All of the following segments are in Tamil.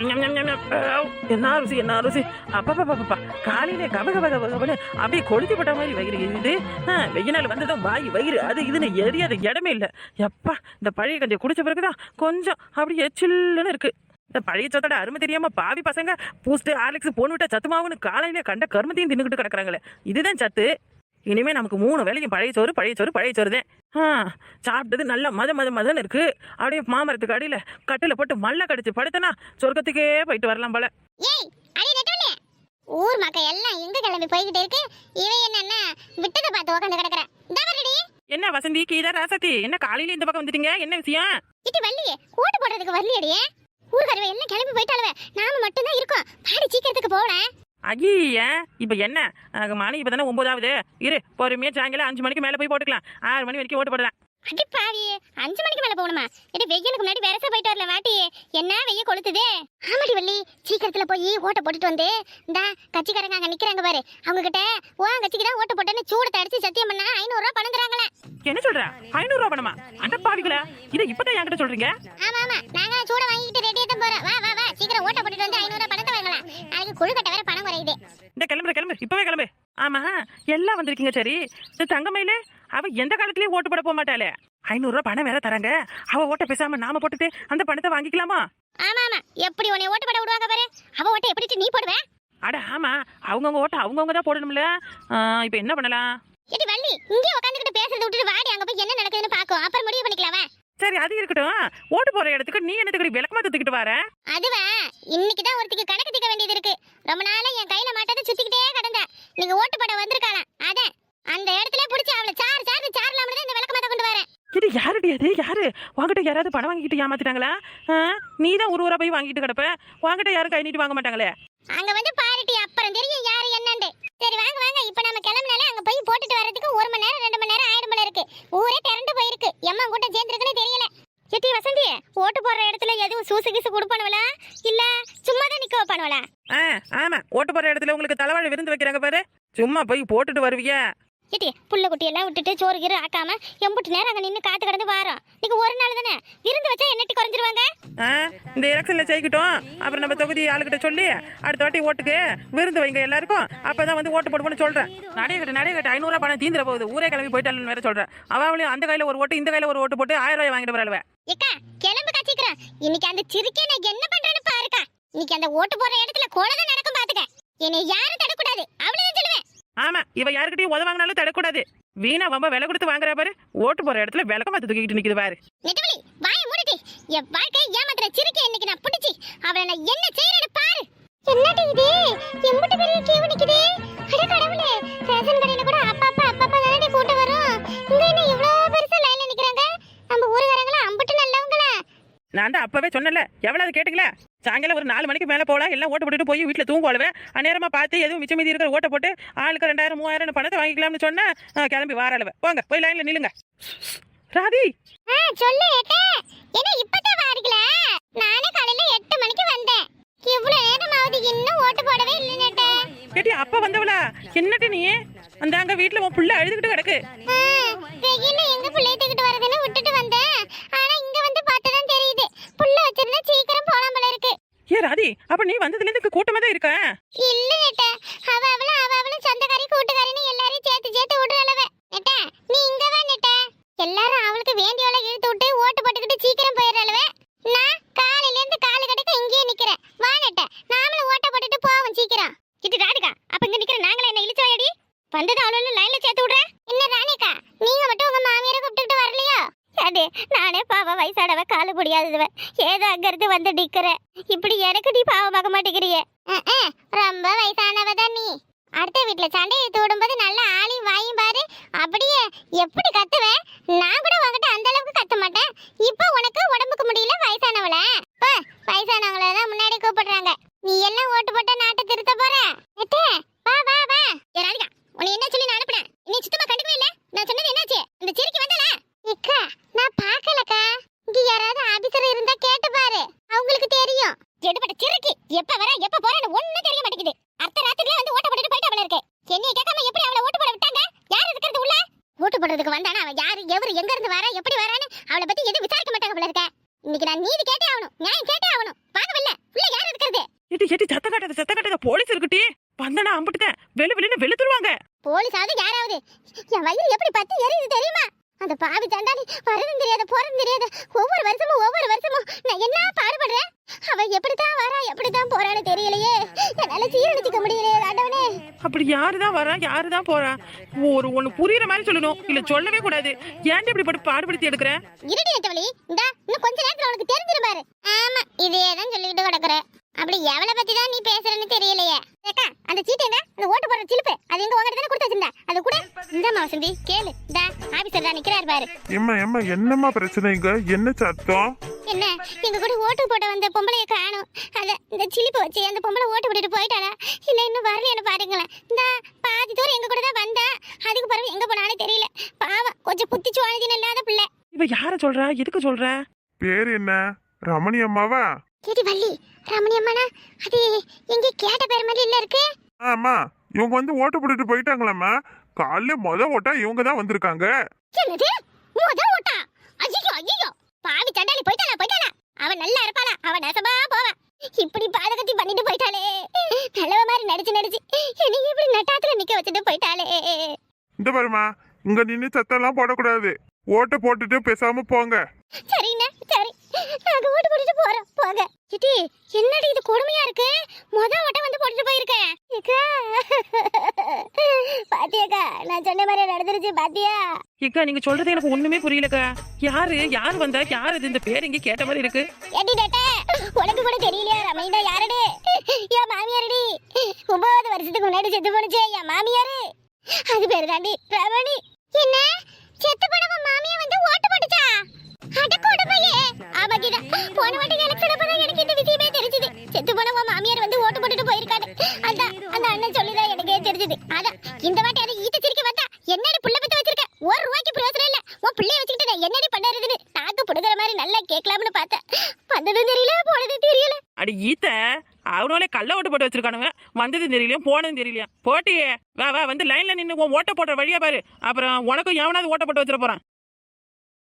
என்ன ருசி என்ன ருசி. அப்பப்பா காலையிலே கப கப கப கபனு அப்படியே கொளுத்தி போட்ட மாதிரி வயிறு. இது வெய்ய நாள் வந்ததும் வாய் வயிறு. அது இதுன்னு எரியாத இடமே இல்லை. எப்பா இந்த பழைய கஞ்சி குடிச்ச பிறகுதான் கொஞ்சம் அப்படியே சில்லுன்னு இருக்கு. இந்த பழைய சத்தோட அருமை தெரியாம பாவி பசங்க பூஸ்ட் ஆலெக்ஸ் போன் விட்டா சத்து மாவுன்னு காலையில கண்ட கருமத்தையும் தின்னுக்கிட்டு கிடக்குறாங்களே. இதுதான் சத்து. இனிமே நமக்கு மூணு வேலையும் பழைய சோறு பழைய சோறு பழைய சோறு தான் ஆ சாப்பிட்டது நல்லா மத மத மதன்னு இருக்கு. அப்படியே மாமரத்துக்கு அடியில கட்டில போட்டு மல்ல கடிச்சு படுத்தனா சொர்க்கத்துக்கே போயிட்டு வரலாம் போல. ஊர் மக்கள் எல்லாம் எங்க கிளம்பி போய்கிட்டு இருக்கு? இவன் என்னன்னா விட்டதை பார்த்து உட்காந்து கிடக்குற என்ன வசந்தி கீதா ராசத்தி என்ன காலையில இந்த பக்கம் வந்துட்டீங்க? என்ன விஷயம்? இட்டு வள்ளியே ஓட்டு போடுறதுக்கு வரலையடியே ஊர்காரவ எல்லாம் கிளம்பி போயிட்டாளுவ? நாம மட்டும்தான் இருக்கோம். பாடி சீக்கிரத்துக்கு போறேன் ஐய இப்ப என்ன? மணி இப்ப தானே ஒன்பதாவது. இரு பொறுமையா சாயங்காலம் அஞ்சு மணிக்கு மேல போய் போட்டுக்கலாம். ஆறு மணி வரைக்கும் ஓட்டு போடலாம். அடி பாவியே அஞ்சு மணிக்கு மேல போகணுமா? இடி வெயிலுக்கு முன்னாடி வெரச போயிட்டு வரல வாட்டி. என்ன வெய்ய கொளுத்துதே? ஆமாடி வள்ளி சீக்கிரத்துல போய் ஓட்ட போட்டுட்டு வந்து இந்த கட்சிக்காரங்க அங்க நிக்கிறாங்க பாரு. அவங்க கிட்ட ஓ கட்சிக்கு தான் ஓட்ட போட்டேன்னு சூடு தடிச்சு சத்தியம் பண்ணா ஐநூறு ரூபாய் பணம் தராங்களே என்ன சொல்ற? ஐநூறு ரூபா பணமா அட பாவிகளா இதை இப்பதான் என்கிட்ட சொல்றீங்க? ஆமா ஆமா. நாங்க சூட வாங்கிட்டு ரெடியா தான் போறோம். வா வா வா. சீக்கிரம் ஓட்ட போட்டுட்டு வந்து ஐநூறு ரூபாய் பணத்தை வாங்கலாம் அதுக்கு குழு கட்ட வேற பணம் குறையுது இந்த கிளம்புற கிளம்பு. இப்பவே கிளம்பு. ஆமா எல்லாம் வந்திருக்கீங்க சரி. இந்த தங்கமயில அவ எந்த காலத்துலயும் ஓட்டு போட போக மாட்டாளே. ஐநூறு ரூபாய் பணம் வேற தராங்க. அவ ஓட்ட பேசாம நாம போட்டுட்டு அந்த பணத்தை வாங்கிக்கலாமா? ஆமா ஆமா. எப்படி உன்னை ஓட்டு போட விடுவாங்க பாரு? அவ ஓட்ட எப்படி நீ போடுவ? அட ஆமா. அவங்கவுங்க ஓட்ட அவங்கவுங்க தான் போடணும்ல. இப்ப என்ன பண்ணலாம்? ஏடி வள்ளி இங்கே உட்காந்துக்கிட்டு பேசுறத விட்டுட்டு வாடி. அங்க போய் என்ன நடக்குதுன்னு பாக்கும். அப்புறம் முடிவு பண்ணிக்கலாம் சரி அது இருக்கட்டும். ஓட்டு போற இடத்துக்கு நீ என்னத்துக்கு விளக்கமா தூக்கிட்டு வர? அதுவா? இன்னைக்கு தான் ஒருத்திக்கு கணக்கு தீர்க்க வேண்டியது இருக்கு. ரொம்ப நாளா என் கையில மாட்டாத சுத்திக்கிட்டே கிடந்தா நீங்க ஓட்டு போட வந்திருக்காளாம். அதான் அந்த இடத்துல புடிச்சு அவளை சார் சார் சார்லாம்னு தான் இந்த விளக்கமாத்த கொண்டு வரேன். இது யாருடி அது? யாரு? உங்ககிட்ட யாராவது பணம் வாங்கிட்டு ஏமாத்திட்டாங்களா? நீ தான் ஒரு ஊரா போய் வாங்கிட்டு கிடப்ப. உங்ககிட்ட யாரும் கை நீட்டி வாங்க மாட்டாங்களே. அங்க வந்து பாருட்டி அப்புறம் தெரியும் யாரு என்னண்டு சரி வாங்க வாங்க. இப்ப நம்ம கிளம்பினாலே அங்க போய் போட்டுட்டு வர்றதுக்கு ஒரு மணி நேரம் ரெண்டு மணி நேரம் ஆயிடும் போல இருக்கு. ஊரே திரண்டு போயிருக்கு. எம்மா கூட்டம் சேர்ந்துருக்குன்னு தெரியல. எட்டி வசந்தி ஓட்டு போடுற இடத்துல எதுவும் சூசு கீசு கொடுப்பானுவலா இல்ல சும்மா தான் நிக்க வைப்பானுவலா ஆ ஆமா. ஓட்டு போற இடத்துல உங்களுக்கு தலைவாழை விருந்து வைக்கிறாங்க பாரு. சும்மா போய் போட்டுட்டு வருவியா. ஏட்டி புள்ள குட்டி எல்லாம் விட்டுட்டு சோறு கீறு ஆக்காம எம்புட்டு நேரம் அங்க நின்னு காத்து கடந்து வாரோம் நீங்க ஒரு நாள் தானே? விருந்து வச்சா என்னட்டி குறைஞ்சிருவாங்க? இந்த எலெக்ஷன்ல ஜெயிக்கட்டும். அப்புறம் நம்ம தொகுதி ஆளுகிட்ட சொல்லி அடுத்த வாட்டி ஓட்டுக்கு விருந்து வைங்க எல்லாருக்கும். அப்பதான் வந்து ஓட்டு போடுவோம்னு சொல்றேன். நடைய கட்டு நடைய கட்டு ஐநூறுரூவா பணம் தீந்துற போகுது. ஊரே கிளம்பி போயிட்டாலும் வேற சொல்றேன். அவளையும் அந்த கையில ஒரு ஓட்டு இந்த கையில ஒரு ஓட்டு போட்டு ஆயிரம் ரூபாய் வாங்கிட்டு வரல ஏக்கா கிளம்பு காச்சிக்கிறேன் இன்னைக்கு அந்த சிரிக்கே நான் என்ன பண்றேன்னு பாருக்கா. இன்னைக்கு அந்த ஓட்டு போடுற இடத்துல கோலதான் நடக்கும் பாத்துக்க. என்னை யாரும் தடக்கூடாது. சொல்லுவேன் ஆமா இவ யாருக்கிட்டையும் உத வாங்கினாலும் தடக்கூடாது. வீணா வம்ப விலை கொடுத்து வாங்குற பாரு ஓட்டு போற இடத்துல விளக்கமா தூக்கிட்டு நிக்குது பாரு. நெட்டவழி வாயை மூடிட்டி என் வாழ்க்கை ஏமாத்துற சிரிக்கை இன்னைக்கு நான் பிடிச்சி. அவளை நான் என்ன செய்யறேன்னு பாரு. என்னடி இது? எம்புட்டு பெரிய கேவு நிக்குது. அட கடவுளே ரேஷன் கடையில கூட அப்பா அப்பா அப்பா அப்பா தானடி கூட்டம் வரும். இங்க என்ன இவ்வளவு பெருசா லைன்ல நிக்கிறாங்க? நம்ம ஊருக்காரங்களா அம்புட்டு நல்லவங்களா? நான் தான் அப்பவே சொன்னல எவ்வளவு கேட்டீங்களா சாயங்காலம் ஒரு நாலு மணிக்கு மேல போலாம். எல்லாம் ஓட்டு போட்டுட்டு போய் வீட்டுல தூங்குவாளுவேன் அந்நேரமா பார்த்து எதுவும் மிச்சம் மீதி இருக்கிற ஓட்டை போட்டு ஆளுக்கு ரெண்டாயிரம் மூவாயிரம் பணத்தை வாங்கிக்கலாம்னு சொன்னா ஆ, கிளம்பி வாராளுவ. போங்க போய் லைன்ல நில்லுங்க. ராதி! சொல்லு என்ன இப்பதான் வாரிக்கல? நானே காலையில எட்டு மணிக்கு வந்தேன். இவ்வளவு நேரம் ஆகுது இன்னும் ஓட்டு போடவே இல்லை நேட்டே கேட்டி அப்ப வந்தவளா? என்னட்டு நீ? அந்த அங்க வீட்டுல உன் புள்ள அழுதுகிட்டு கிடக்கு. வெயில எங்க பிள்ளைய தூக்கிட்டு வரதுன்னு விட்டுட்டு வந்தேன் ஆனா இங்க வந்து பார்த்ததான் தெரியுது புள்ள வச்சிருந்தா சீக்கிரம் போலாம் போல இருக்கு ஏ ராதி அப்ப நீ வந்ததுல இருந்து கூட்டமா தான் இருக்க? இல்ல நெட்ட. அவ அவள அவ அவள சொந்தக்காரி கூட்டுக்காரின்னு எல்லாரையும் சேர்த்து சேர்த்து விடுறளவ நெட்ட நீ இங்க வா நெட்ட. எல்லாரும் அவளுக்கு வேண்டியவள இழுத்து விட்டு ஓட்டு போட்டுக்கிட்டு சீக்கிரம் போயிடுறளவ நான் காலையில இருந்து காலு கடுக்க இங்கேயே நிக்கிறேன். வா நெட்ட. நாமளும் ஓட்ட போட்டுட்டு போவோம் சீக்கிரம். இது ராணிகா அப்ப இங்க நிக்கிற நாங்களே என்ன இழுச்சு வாயடி? வந்தது அவளோட லைன்ல சேர்த்து விடுறேன். என்ன ராணிகா நீங்க மட்டும் உங்க மாமியாரை கூப்பிட்டுக்கிட்டு வரலையோ? அது நானே பாவ வயசானவ காலு முடியாதவ. ஏதோ அங்க இருந்து வந்து நிக்கிறேன். இப்படி எனக்கு நீ பாவம் பார்க்க மாட்டேங்கிறியே அஹ், அஹ், ரொம்ப வயசானவ தான் நீ அடுத்த வீட்ல சண்டை இழுத்து விடும்போது நல்லா ஆளி வாயும் பாரு அப்படியே எப்படி கத்துவ நான் கூட உன்கிட்ட அந்த அளவுக்கு கத்த மாட்டேன் இப்போ உனக்கு உடம்புக்கு முடியல வயசானவள போ வயசானவங்கள தான் முன்னாடி கூப்பிடுறாங்க நீ எல்லாம் ஓட்டு போட்ட நாட்டை திருத்த போற நெட்டே, வா வா வா ஏ ராதிகா உன்னை என்ன சொல்லி நான் அனுப்புனேன் நீ சுத்தமா கண்டுக்கவே இல்ல நான் சொன்னது என்னாச்சு இந்த சிரிக்கி வந்தல இக்கா நான் பார்க்கலக்கா இங்க யாராவது ஆபீசர் இருந்தா கேட்டு பாரு அவங்களுக்கு தெரியும் எடுபட்ட சிறுக்கி எப்ப வர எப்ப போறேன்னு ஒண்ணும் தெரிய மாட்டேங்குது அர்த்த ராத்திரில வந்து ஓட்ட போட்டுட்டு போயிட்டு அவள இருக்கு என்னைய கேட்காம எப்படி அவளை ஓட்டு போட விட்டாங்க யார் இருக்கிறது உள்ள ஓட்டு போடுறதுக்கு வந்தானா அவ யாரு எவரு எங்க இருந்து வரா எப்படி வரான்னு அவளை பத்தி எதுவும் விசாரிக்க மாட்டாங்க போல இருக்க இன்னைக்கு நான் நீதி கேட்டே ஆகணும் நியாயம் கேட்டே ஆகணும் வாங்க வரல உள்ள யார் ஏட்டி ஏட்டி சத்த காட்டாத சத்த காட்டாத போலீஸ் இருக்குட்டி வந்தனா அம்பிட்டுட்டேன் வெளி வெளின்னு வெளுத்துருவாங்க போலீஸாவது யாராவது என் வயிறு எப்படி பத்தி எரியுது அந்த பாவி தண்டாளி வரதும் தெரியாத போறதும் தெரியாத. ஒவ்வொரு வருஷமும் ஒவ்வொரு வருஷமும் நான் என்ன பாடுபடுறேன்? அவ எப்படித்தான் வரா எப்படித்தான் போறான்னு தெரியலையே. என்னால சீரழிச்சுக்க முடியலையே ஆண்டவனே. அப்படி யாருதான் வரா யாருதான் போறா? ஒரு ஒண்ணு புரியுற மாதிரி சொல்லணும். இல்ல சொல்லவே கூடாது. ஏன்டி இப்படி பட்டு பாடுபடுத்தி எடுக்கிற? இருடி நெட்டவழி இந்தா இன்னும் கொஞ்ச நேரத்துல உனக்கு தெரிஞ்சிரும் பாரு. ஆமா இதே தான் சொல்லிட்டு கிடக்குற. அப்படி எவளை பத்தி தான் நீ பேசுறன்னு தெரியலையே. ஏக்கா அந்த சீட்டு எங்க? அந்த ஓட்டு போடுற சிலுப்பு அது எங்க உங்ககிட்ட தானே கொடுத்து வச்சிருந்தா? அது கூட இந்தாம்மா வசந்தி கேளு. இந்தா ஆபீசர் தான் நிக்கிறாரு பாரு. எம்மா எம்மா என்னம்மா பிரச்சனை இங்க? என்ன சத்தம்? என்ன? எங்க கூட ஓட்டு போட வந்த பொம்பளைய காணும். அத இந்த சிலிப்பு வச்சு அந்த பொம்பளை ஓட்டு போட்டுட்டு போயிட்டாளா? இல்ல இன்னும் வரலையான்னு பாருங்களேன். இந்த பாதி தூரம் எங்க கூட தான் வந்தா? அதுக்கு பிறகு எங்க போனானே தெரியல. பாவம் கொஞ்சம் புத்திச்சு வாழ்தின இல்லாத பிள்ளை. இவ யார சொல்றா? எதுக்கு சொல்ற? பேர் என்ன? ரமணி அம்மாவா? கேடி வள்ளி ரமணி அம்மானா? அது எங்க கேட்ட பேர் மாதிரி இல்ல இருக்கு? ஆமா இவங்க வந்து ஓட்டு போட்டுட்டு போயிட்டாங்களாம்மா. காலைல மொத ஓட்டா இவங்க தான் வந்திருக்காங்க. என்னது? முத ஓட்டா? ஐயோ ஐயோ பாவி தண்டாளி போயிட்டாளா போயிட்டாளா? அவன் நல்லா இருப்பாளா? அவன் நெசமா போவா இப்படி பாதகத்தி பண்ணிட்டு போயிட்டாளே. நல்லவ மாதிரி நடிச்சு நடிச்சு. என்னை இப்படி நட்டாத்துல நிக்க வச்சுட்டு போயிட்டாளே. இந்த பாருமா இங்க நின்று சத்தம்லாம் போடக்கூடாது. ஓட்டை போட்டுட்டு பேசாம போங்க. சரிண்ணே சரி. நாங்க ஓட்டு போட்டுட்டு போறோம். போங்க. சிட்டி என்னடி இது கொடுமையா இருக்கு? முத ஓட்ட வந்து போட்டுட்டு போயிருக்கேன். பாத்தியாக்கா நான் சொன்ன மாதிரி நடந்துருச்சு பாத்தியா? ஏக்கா நீங்க சொல்றது எனக்கு ஒண்ணுமே புரியலக்கா. யாரு யாரு வந்தா யாரு இது இந்த பேர் எங்க கேட்ட மாதிரி இருக்கு? ஏடி டேட்டா உனக்கு கூட தெரியலையா? ரமைண்டா யாரடி? என் மாமியாரடி. ஒன்பது வருஷத்துக்கு முன்னாடி செத்து போனுச்சே என் மாமியாரு. அது பேரு தாண்டி ரமணி. என்ன? செத்து போனவ மாமியா வந்து ஓட்டு போட்டுச்சா? அட கொடுமையே ஆமா போன வாட்டி எனக்கு சொன்னப்பதான் எனக்கு இந்த விஷயமே தெரிஞ்சது. செத்து போனவ மாமியார் வந்து ஓட்டு போட்டுட்டு போயிருக்காரு. அதான் அந்த அண்ணன் சொல்லிதான் எனக்கே தெரிஞ்சது. அதான் இந்த வாட்டி அதை ஈட்ட சிரிக்க வந்தா என்னடி புள்ள பத்த வச்சிருக்க? ஒரு ரூபாய்க்கு பிரயோஜனம் இல்ல. உன் பிள்ளைய வச்சுக்கிட்டு நான் என்னடி பண்ணுறதுன்னு நாக்கு புடுங்குற மாதிரி நல்லா கேட்கலாம்னு பார்த்தேன். வந்ததும் தெரியல போனதும் தெரியல. அடி ஈத்த அவனோட கள்ள ஓட்டு போட்டு வச்சிருக்கானுங்க. வந்ததும் தெரியலையா போனதும் தெரியலையா? போட்டியே. வா வா வந்து லைன்ல நின்று உன் ஓட்ட போடுற வழியா பாரு. அப்புறம் உனக்கும் எவனாவது ஓட்ட போட்டு வச்சிட போறான்?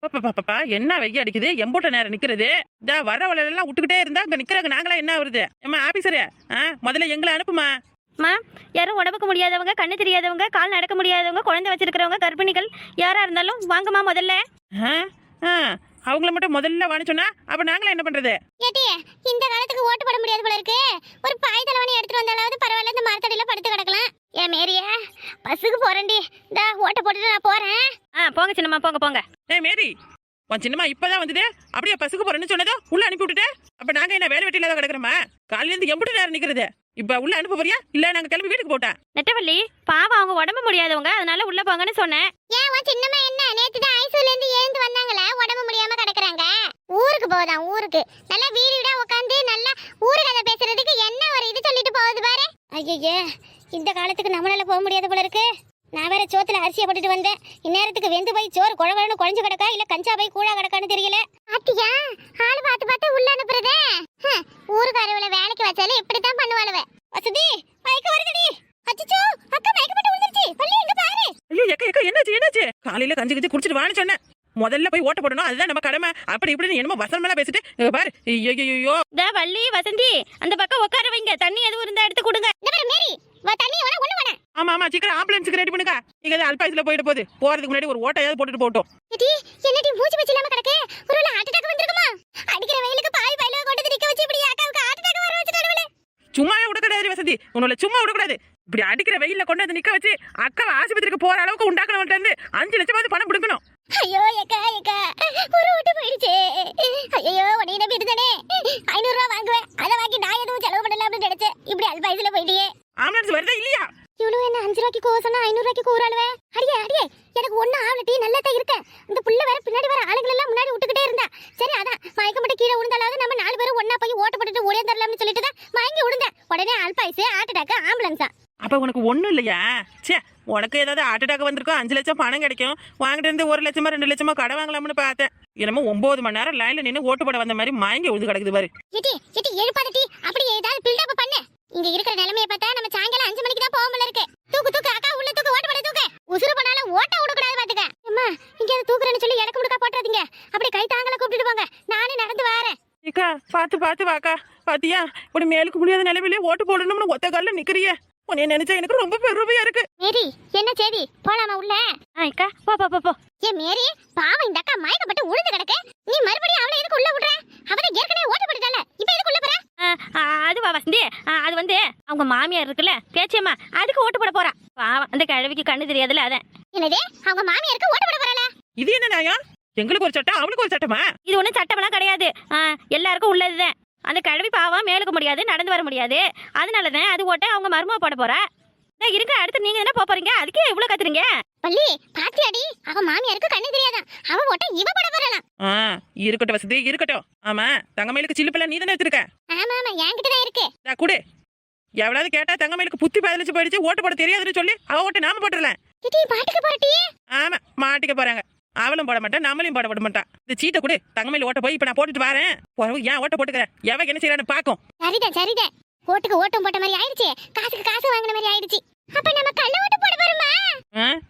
பாப்பா, என்ன வெய்ய அடிக்குது? எம்போட்ட நேரம் நிக்கிறது. இந்த வர எல்லாம் விட்டுக்கிட்டே இருந்தா அங்க நிக்கிறாங்க நாங்களா என்ன வருது ஏமா ஆபீசரே ஆ, முதல்ல எங்களை அனுப்புமா மா யாரும் உடம்புக்கு முடியாதவங்க கண்ணு தெரியாதவங்க கால் நடக்க முடியாதவங்க குழந்தை வச்சிருக்கிறவங்க கர்ப்பிணிகள் யாரா இருந்தாலும் வாங்கம்மா முதல்ல. ஆ, ஆ, அவங்கள மட்டும் முதல்ல வாணி சொன்னா அப்ப நாங்களா என்ன பண்றது? ஏட்டி இந்த காலத்துக்கு ஓட்டு போட முடியாது போல இருக்கு. ஒரு பாய் தலைவணி எடுத்துட்டு வந்தாலாவது பரவாயில்ல இந்த மரத்தடியில படுத்து கிடக்கலாம். ஏன் மேரியா பஸ்ஸுக்கு போறேன்டி. இந்த ஓட்ட போட்டுட்டு நான் போறேன். ஆ போங்க சின்னம்மா போங்க போங்க. ஏய் மேரி. உன் சின்னம்மா இப்பதான் வந்தது? அப்படியே பஸ்ஸுக்கு போறேன்னு சொன்னதோ உள்ள அனுப்பி விட்டுட்டே? அப்ப நாங்க என்ன வேலை வெட்டியில தான் கிடக்குறோமா? காலையில இருந்து எம்பிட்டு நேரம் நிக்கிறது. இப்ப உள்ள அனுப்ப போறியா? இல்ல நாங்க கிளம்பி வீட்டுக்கு போட்டேன். நெட்டவள்ளி பாவம் அவங்க உடம்பு முடியாதவங்க அதனால உள்ள போங்கன்னு சொன்னேன். ஏன் உன் சின்னம்மா என்ன? நேத்து தான் ஐசூல இருந்து எழுந்து வந்தாங்களே? உடம்பு முடியாம கிடக்குறாங்க. ஊருக்கு போதான் ஊருக்கு. நல்லா வீடு வீடா உட்காந்து நல்லா ஊரு கதை பேசுறதுக்கு என்ன ஒரு இது சொல்லிட்டு போகுது பாரு. ஐயோ இந்த காலத்துக்கு நம்மளால போக முடியாது போல இருக்கு. நான் வேற சோத்துல அரிசியை போட்டுட்டு வந்தேன். இந்நேரத்துக்கு வெந்து போய் சோறு குழகுழன்னு குழஞ்சு கிடக்கா இல்ல கஞ்சா போய் கூழா கிடக்கான்னு தெரியல. அத்தியா ஆளு பார்த்து பார்த்து உள்ள அனுப்புறதே. ஊருக்காரவள வேலைக்கு வச்சாலும் இப்படித்தான் பண்ணுவாளுவ. வசதி மயக்க வருதுடி. அச்சச்சோ அக்கா மயக்கப்பட்டு விழுந்துருச்சு. பள்ளி எங்க பாரு. ஐயோ எக்க எக்க என்னாச்சு என்னாச்சு? காலையில கஞ்சி கஞ்சி குடிச்சிட்டு வான்னு சொன்னேன். முதல்ல போய் ஓட்ட போடணும் அதுதான் நம்ம கடமை. அப்படி இப்படி என்னமோ வசனமெல்லாம் பேசிட்டு இங்க பாரு. ஐயோ இந்த வள்ளி வசந்தி அந்த பக்கம் உட்கார வைங்க. தண்ணி எதுவும் இருந்தா எடுத்து கொடுங்க. இந்த பாரு மேரி வா தண்ணி வேணா ஒண்ணு வேணா ஆமா ஆமா சீக்கிரம் ஆம்புலன்ஸுக்கு ரெடி பண்ணுங்க. நீங்க தான் அல்பாயுஸ்ல போயிட்டு போகுது. போறதுக்கு முன்னாடி ஒரு ஓட்டையாவது போட்டுட்டு போட்டோம் ஏடி என்னடி மூச்சு வச்சு இல்லாம கிடக்கு? ஒருவேளை ஹார்ட் அட்டாக் வந்திருக்குமா? அடிக்கிற வெயிலுக்கு பாய் பையில கொண்டு வந்து நிக்க வச்சு இப்படி அக்காவுக்கு ஹார்ட் அட்டாக் வர வச்சு கடவுளே சும்மாவே விடக்கூடாது வசதி உன்னோட சும்மா விடக்கூடாது இப்படி அடிக்கிற வெயில்ல கொண்டு வந்து நிக்க வச்சு அக்காவை ஆஸ்பத்திரிக்கு போற அளவுக்கு உண்டாக்கணும் இருந்து அஞ்சு லட்சமாவது பணம் கொடுக்கணும் ஐயோ ஏக்கா ஏக்கா. ஒரு விட்டு போயிடுச்சே. ஐயோ உடனே நம்பி இருந்தனே? ஐநூறு ரூபா வாங்குவேன். அதை வாங்கி நான் எதுவும் செலவு பண்ணல அப்படின்னு நினைச்சேன். இப்படி அல்பாயுதுல போயிட்டியே. ஆம்புலன்ஸ் வருதா இல்லையா? இவ்வளவு என்ன அஞ்சு ரூபாய்க்கு கோவ சொன்னா ஐநூறு ரூபாய்க்கு கூறாளுவே அடியே அடியே எனக்கு ஒன்னும் ஆவலட்டி நல்லா தான் இருக்கேன் இந்த புள்ள வேற பின்னாடி வர ஆளுகள் எல்லாம் முன்னாடி விட்டுக்கிட்டே இருந்தா. சரி அதான் மயக்கம் மட்டும் கீழே விழுந்தாலாவது நம்ம நாலு பேரும் ஒண்ணா போய் ஓட்ட போட்டுட்டு ஓடியே தரலாம்னு சொல்லிட்டு தான் மயங்கி விழுந்தேன். உடனே அல்பாயுசு ஹார்ட் அட்டாக் ஆம்புலன்ஸா அப்ப உனக்கு ஒண்ணும் இல்லையா? ச்சே உனக்கு ஏதாவது ஹார்ட் அட்டாக் வந்திருக்கும் அஞ்சு லட்சம் பணம் கிடைக்கும். வாங்கிட்டு இருந்து ஒரு லட்சமா ரெண்டு லட்சமா கடை வாங்கலாம்னு பார்த்தேன். என்னமோ ஒன்பது மணி நேரம் லைன்ல நின்று ஓட்டு போட வந்த மாதிரி மயங்கி உழுது கிடக்குது பாரு. அப்படி ஏதாவது பில்டப் பண்ணு. இங்க இருக்கிற நிலைமைய பார்த்தா நம்ம சாயங்காலம் அஞ்சு மணிக்கு தான் போக இருக்கு. தூக்கு தூக்கு அக்கா உள்ள தூக்கு ஓட்ட போட தூக்கு. உசுறு பண்ணாலும் ஓட்ட விடக்கூடாது பாத்துக்க. அம்மா இங்க அது தூக்குறேன்னு சொல்லி எனக்கு முடுக்கா போட்டுறாதீங்க. அப்படி கை தாங்கல கூப்பிட்டுட்டு போங்க. நானே நடந்து வரேன். ஏக்கா பார்த்து பார்த்து வாக்கா பாத்தியா? இப்படி மேலுக்கு முடியாத நிலைமையிலே ஓட்டு போடணும்னு ஒத்த காலில் நிக்கிறியே. உன்னை நினைச்சா எனக்கு ரொம்ப பெருமையா இருக்கு. மேரி என்ன செய்தி போலாமா உள்ள? அக்கா போ போ போ போ. ஏ மேரி பாவம் இந்த அக்கா மயக்கப்பட்டு உழுந்து கிடக்கு. நீ மறுபடியும் அவளை எதுக்கு உள்ள விடுற? அவதான் ஏற்கனவே ஓட்டு போட்டுட்டால இப்ப எதுக்கு அதுவா வசந்தி ஆ, அது வந்து அவங்க மாமியார் இருக்குல்ல பேச்சியம்மா அதுக்கு ஓட்டு போட போறா. பாவம் அந்த கிழவிக்கு கண்ணு தெரியாதுல்ல அதான் என்னது? அவங்க மாமியாருக்கு ஓட்டு போட போறாளா? இது என்ன நியாயம்? எங்களுக்கு ஒரு சட்டம் அவளுக்கு ஒரு சட்டமா? இது ஒன்றும் சட்டமெல்லாம் கிடையாது. ஆ, எல்லாருக்கும் உள்ளதுதான். அந்த கிழவி பாவம் மேலுக்கு முடியாது நடந்து வர முடியாது. அதனால தான் அது ஓட்ட அவங்க மருமக போட போறா. நான் இருங்க அடுத்து நீங்க என்ன போறீங்க? அதுக்கே இவ்வளவு கத்துறீங்க? பள்ளி பாத்தியாடி. அவ மாமியாருக்கு கண்ணு தெரியாதான் அவ ஓட்ட இவ போட போறாளாம் ஆ இருக்கட்டும் வசதி இருக்கட்டும். ஆமா தங்கமயிலுக்கு சில்லுப்பெல்லாம் நீ தானே வச்சிருக்க ஆமா ஆமா என்கிட்ட தான் இருக்கு. தா குடு. எவ்வளவு கேட்டா தங்கமயிலுக்கு புத்தி பதிலச்சு போயிடுச்சு ஓட்டு போட தெரியாதுன்னு சொல்லி அவ ஓட்டு நாம போட்டுடலாம் திட்டி பாட்டுக்கு போறட்டி ஆமா மாட்டிக்க போறாங்க. அவளும் போட மாட்டான் நம்மளையும் போட விட மாட்டான் இந்த சீட்டை கொடு தங்கமயில் ஓட்ட போய் இப்ப நான் போட்டுட்டு வரேன். ஏன் ஓட்ட போட்டுக்கிறேன் எவ என்ன செய்யறான்னு பாக்கும். சரிதான் சரிதான் ஓட்டுக்கு ஓட்டம் போட்ட மாதிரி ஆயிடுச்சு. காசுக்கு காசு வாங்கின மாதிரி ஆயிடுச்சு. அப்ப நம்ம கள்ள ஓட்டு போட போறோமா?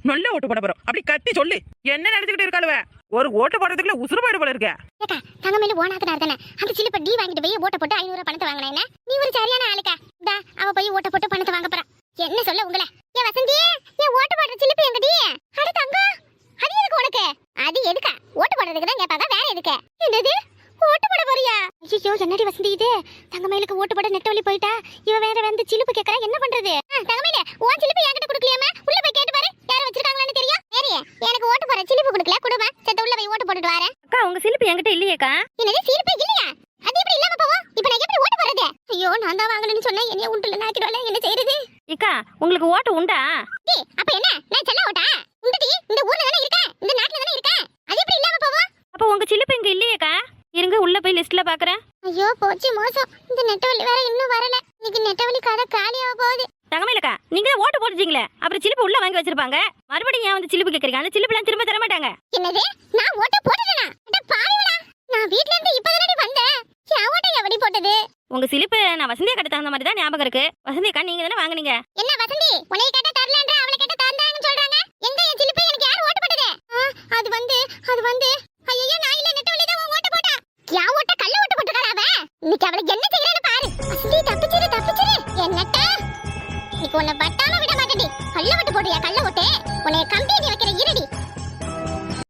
நல்ல ஓட்டு போட போறோம். அப்படி கத்தி சொல்லு. என்ன நினைச்சுக்கிட்டு இருக்காளுவ? ஒரு ஓட்டு போடுறதுக்குள்ள உசுறு போயிடு போல இருக்க. ஏக்கா தங்கமேல ஓனாக்கனார் தானே. அந்த சிலிப்ப டி வாங்கிட்டு போய் ஓட்ட போட்டு ஐநூறு பணத்தை வாங்கினா என்ன? நீ ஒரு சரியான ஆளுக்கா? இந்தா அவ போய் ஓட்ட போட்டு பணத்தை வாங்க போறா. என்ன சொல்ல உங்கள? ஏ வசந்தி ஏன் ஓட்டு போடுற சிலிப்பு எங்கடி? அட தங்கம் அது எதுக்கு உனக்கு? அது எதுக்கா? ஓட்டு போடுறதுக்கு தான் கேட்பாங்க வேற எதுக்கு? என்னது? ஓட்டு போட போறியா? ஐயோ என்னடி வசந்தி இது? தங்கமயிலுக்கு ஓட்டு போட நெட்ட வழி போயிட்டா? இவ வேற வந்து சிலிப்பு கேக்குறா என்ன பண்றது? தங்கமயில உன் சிலிப்பு என்கிட்ட கொடுக்கலையாமா? உள்ள போய் கேட்டு பாரு யார் வச்சிருக்காங்களான்னு தெரியும் சரி எனக்கு ஓட்டு போற சிலிப்பு கொடுக்கல கொடுமா. செத்த உள்ள போய் ஓட்டு போட்டுட்டு வரேன். அக்கா உங்க சிலிப்பு என்கிட்ட இல்லையேக்கா என்னது சீர்பே இல்லையா? அது எப்படி இல்லாம போவோம் இப்போ நான் எப்படி ஓட்டு போறது ஐயோ நான் தான் வாங்கணும்னு சொன்னேன். என்னைய உண்டுல நாக்கிடுவல என்ன செய்யறது? இக்கா உங்களுக்கு ஓட்டு உண்டா? அப்ப என்ன? நான் செல்ல ஓட்டா உண்டுடி இந்த ஊர்ல தானே இருக்கேன் இந்த நாட்டுல தானே இருக்கேன் அது எப்படி இல்லாம போவோம் அப்போ உங்க சிலிப்பு இங்க இல்லையேக்கா இருங்க உள்ள போய் லிஸ்ட்ல பாக்குறேன். ஐயோ போச்சு மோசம். இந்த நெட்டவழி வேற இன்னும் வரல. இன்னைக்கு நெட்டவழி கடை காலியாக போகுது. தங்கமேலக்கா நீங்க ஓட்டு போட்டுட்டீங்களே அப்புறம் சிலிப்பு உள்ள வாங்கி வச்சிருப்பாங்க. மறுபடியும் ஏன் வந்து சிலிப்பு கேக்குறீங்க? அந்த சிலிப்புலாம் திரும்ப தர மாட்டாங்க. என்னது? நான் ஓட்ட போட்டுட்டேனா அட பாவிகளா! நான் வீட்ல இருந்து இப்பதானடி வந்தேன். என் ஓட்டை எப்படி போட்டது? உங்க சிலிப்பு நான் வசந்தியா கட்ட தகுந்த மாதிரி தான் ஞாபகம் இருக்கு. வசந்தியக்கா நீங்க தானே வாங்குனீங்க? என்ன வசந்தி? உன்னை கேட்ட தரலன்ற அவளை கேட்ட தந்தாங்கன்னு சொல்றாங்க. எங்க என் சிலிப்பு எனக்கு யார் ஓட்டு போட்டது? அது வந்து அது வந்து ஐயோ நான் இல்ல இன்னைக்கு உன்னை பட்டாம விட மாட்டேடி கள்ள விட்டு போடுறியா? கள்ள ஓட்டே. உன்னை கம்பி வைக்கிற இருடி